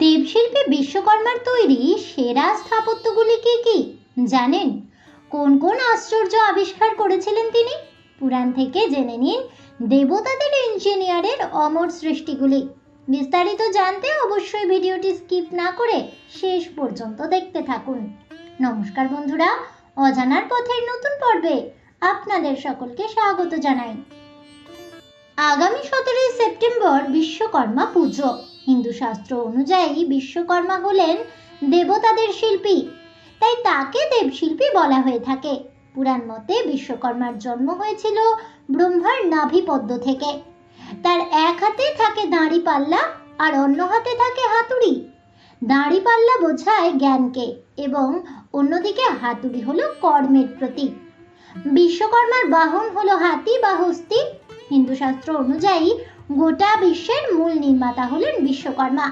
দেবশিল্পী বিশ্বকর্মার তৈরি সেরা স্থাপত্যগুলি কি কি? জানেন? কোন কোন আশ্চর্য আবিষ্কার করেছিলেন তিনি? পুরাণ থেকে জেনে নিন দেবতাদের ইঞ্জিনিয়ারের অমর সৃষ্টিগুলি। বিস্তারিত জানতে অবশ্যই ভিডিওটি স্কিপ না করে শেষ পর্যন্ত দেখতে থাকুন। নমস্কার বন্ধুরা, অজানার পথের নতুন পর্বে আপনাদের সকলকে স্বাগত জানাই। আগামী সতেরোই সেপ্টেম্বর বিশ্বকর্মা পুজো। হিন্দু শাস্ত্র অনুযায়ী বিশ্বকর্মা হলেন দেবতাদের শিল্পী। তাই তাকে দেবশিল্পী বলা হয়ে থাকে। পুরাণ মতে বিশ্বকর্মার জন্ম হয়েছিল ব্রহ্মার নাভিপদ্ম থেকে। তার এক হাতে থাকে দাঁড়ি পাল্লা আর অন্য হাতে থাকে হাতুড়ি। দাঁড়ি পাল্লা বোঝায় জ্ঞানকে এবং অন্যদিকে হাতুড়ি হলো কর্মের প্রতীক। বিশ্বকর্মার বাহন হলো হাতি বা হস্তি। হিন্দু শাস্ত্র অনুযায়ী গোটা বিশ্বের মূল নির্মাতা হলেন বিশ্বকর্মা।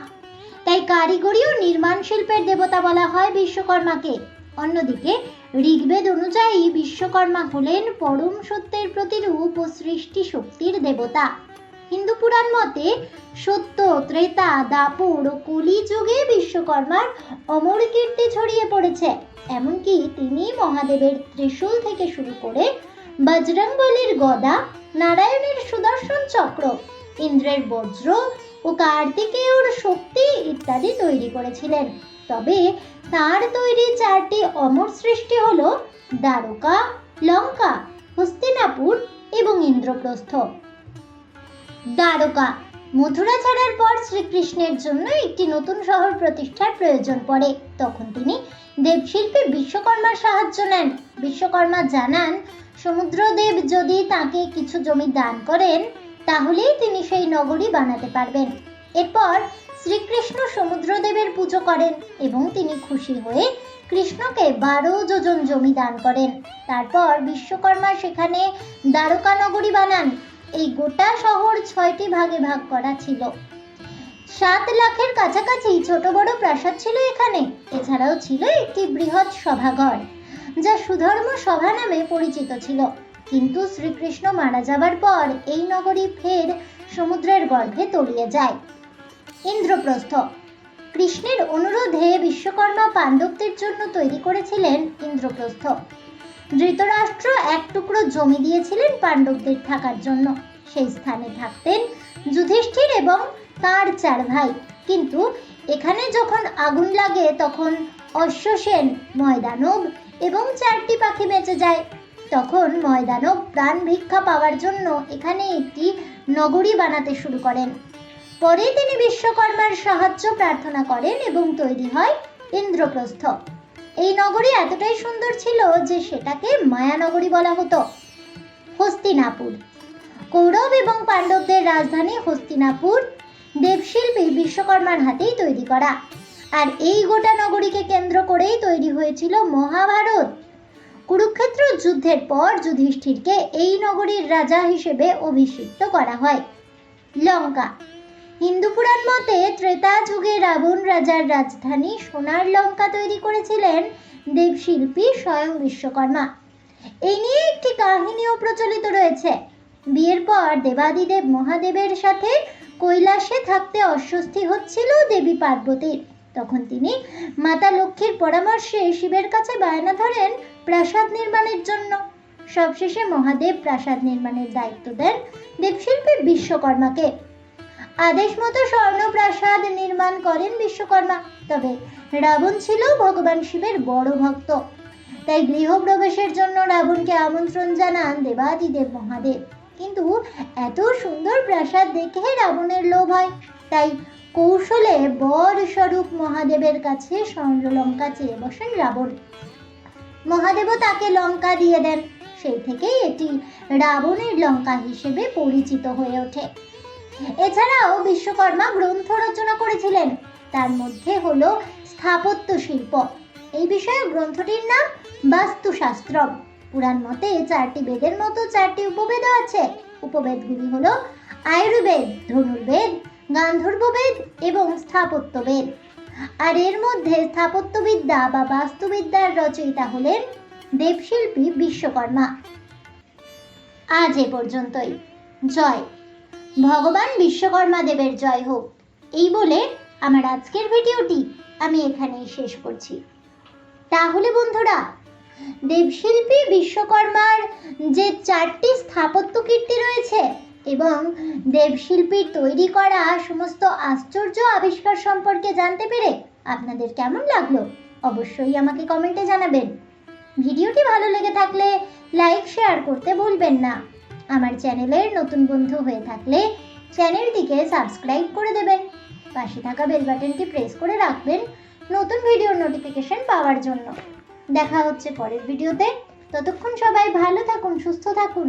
তাই কারিগরি ও নির্মাণ শিল্পের দেবতা বলা হয় বিশ্বকর্মাকে। অন্যদিকে, ঋগ্বেদ অনুযায়ী বিশ্বকর্মা হলেন পরম সত্যের প্রতিরূপ ও সৃষ্টি শক্তির দেবতা। হিন্দু পুরাণ মতে, সত্য, ত্রেতা, দাপর ও কলি যুগে বিশ্বকর্মার অমর কীর্তি ছড়িয়ে পড়েছে। এমনকি তিনি মহাদেবের ত্রিশূল থেকে শুরু করে বজরংবলীর গদা, নারায়ণের সুদর্শন চক্র ইন্দ্রের বজ্র ও কার্তিকেয়র শক্তি ইত্যাদি তৈরি করেছিলেন। তবে তার তৈরি চারটি অমর সৃষ্টি হল দ্বারকা, লঙ্কা, হস্তিনাপুর এবং ইন্দ্রপ্রস্থ। দ্বারকা, মথুরা ছাড়ার পর শ্রীকৃষ্ণের জন্য একটি নতুন শহর প্রতিষ্ঠার প্রয়োজন পড়ে। তখন তিনি দেবশিল্পী বিশ্বকর্মার সাহায্য নেন। বিশ্বকর্মা জানান, সমুদ্রদেব যদি তাকে কিছু জমি দান করেন তাহলেই তিনি সেই নগরী বানাতে পারবেন। এরপর শ্রীকৃষ্ণ সমুদ্রদেবের পুজো করেন এবং তিনি খুশি হয়ে কৃষ্ণকে বারো যোজন জমি দান করেন। তারপর বিশ্বকর্মা সেখানে দ্বারকা নগরী বানান। এই গোটা শহর ছয়টি ভাগে ভাগ করা ছিল। সাত লাখের কাছাকাছি ছোট বড় প্রাসাদ ছিল এখানে। এছাড়াও ছিল একটি বৃহৎ সভাঘর, যা সুধর্ম সভা নামে পরিচিত ছিল। কিন্তু শ্রীকৃষ্ণ মারা যাবার পর এই নগরী ফের সমুদ্রের গর্ভে তলিয়ে যায়। ইন্দ্রপ্রস্থ। কৃষ্ণের অনুরোধে বিশ্বকর্মা পাণ্ডবদের জন্য তৈরি করেছিলেন ইন্দ্রপ্রস্থ। ধৃতরাষ্ট্র এক টুকরো জমি দিয়েছিলেন পাণ্ডবদের থাকার জন্য। সেই স্থানে থাকতেন যুধিষ্ঠির এবং তার চার ভাই। কিন্তু এখানে যখন আগুন লাগে তখন অশ্বসেন, ময়দানব এবং চারটি পাখি বেঁচে যায়। তখন ময়দানব প্রাণ ভিক্ষা পাওয়ার জন্য এখানে একটি নগরী বানাতে শুরু করেন। পরে তিনি বিশ্বকর্মার সাহায্য প্রার্থনা করেন এবং তৈরি হয় ইন্দ্রপ্রস্থ। এই নগরী এতটাই সুন্দর ছিল যে সেটাকে মায়ানগরী বলা হতো। হস্তিনাপুর। কৌরব এবং পাণ্ডবদের রাজধানী হস্তিনাপুর দেবশিল্পী বিশ্বকর্মার হাতেই তৈরি করা। আর এই গোটা নগরীকে কেন্দ্র করেই তৈরি হয়েছিল মহাভারত। কুরুক্ষেত্র যুদ্ধের পর যুধিষ্ঠিরকে এই নগরীর রাজা হিসেবে অভিষিক্ত করা হয়। লঙ্কা হিন্দু পুরাণ মতে ত্রেতা যুগে রাবণ রাজার রাজধানী সোনার লঙ্কা তৈরি করেছিলেন দেবশিল্পী স্বয়ং বিশ্বকর্মা। এই নিয়ে একটি কাহিনীও প্রচলিত রয়েছে। বিয়ের পর দেবাদিদেব মহাদেবের সাথে কৈলাসে থাকতে অস্বস্তি হচ্ছিল দেবী পার্বতীর। তখন তিনি মাতা লক্ষ্মীর পরামর্শে শিবের কাছে বায়না ধরেন প্রাসাদ নির্মাণের জন্য। সবশেষে মহাদেব প্রাসাদ নির্মাণের দায়িত্ব দেন দেবশিল্পী বিশ্বকর্মাকে। আদেশ মতো স্বর্ণপ্রাসাদ নির্মাণ করেন বিশ্বকর্মা। তবে রাবণ ছিল ভগবান শিবের বড় ভক্ত। তাই গৃহপ্রবেশের জন্য রাবণকে আমন্ত্রণ জানান দেবাদিদেব মহাদেব। কিন্তু এত সুন্দর প্রাসাদ দেখে রাবণের লোভ হয়। তাই কৌশলে বর স্বরূপ মহাদেবের কাছে স্বর্ণলঙ্কা চেয়ে বসেন রাবণ। মহাদেবও তাকে লঙ্কা দিয়ে দেন। সেই থেকেই এটি রাবণের লঙ্কা হিসেবে পরিচিত হয়ে ওঠে। এছাড়াও বিশ্বকর্মা গ্রন্থ রচনা করেছিলেন। তার মধ্যে হলো স্থাপত্য শিল্প। এই বিষয়ে গ্রন্থটির নাম বাস্তুশাস্ত্রম। পুরাণ মতে চারটি বেদের মতো চারটি উপবেদও আছে। উপবেদগুলি হলো আয়ুর্বেদ, ধনুর্বেদ গান্ধর্ববেদ এবং স্থাপত্যবেদ। আর এর মধ্যে স্থাপত্যবিদ্যা বা বাস্তুবিদ্যার রচয়িতা হলেন দেবশিল্পী বিশ্বকর্মা। আজ এ পর্যন্তই। জয়। ভগবান বিশ্বকর্মা দেবের জয় হোক। এই বলে আমার আজকের ভিডিওটি আমি এখানেই শেষ করছি। তাহলে বন্ধুরা, দেবশিল্পী বিশ্বকর্মার যে চারটি স্থাপত্য কীর্তি রয়েছে এবং দেবশিল্পীর তৈরি করা সমস্ত আশ্চর্য আবিষ্কার সম্পর্কে জানতে পেরে আপনাদের কেমন লাগল অবশ্যই আমাকে কমেন্টে জানাবেন। ভিডিওটি ভালো লেগে থাকলে লাইক, শেয়ার করতে ভুলবেন না। আমার চ্যানেলের নতুন বন্ধু হয়ে থাকলে চ্যানেলটিকে সাবস্ক্রাইব করে দেবেন। পাশে থাকা বেল বাটনটি প্রেস করে রাখবেন নতুন ভিডিওর নোটিফিকেশন পাওয়ার জন্য। দেখা হচ্ছে পরের ভিডিওতে। ততক্ষণ সবাই ভালো থাকুন, সুস্থ থাকুন।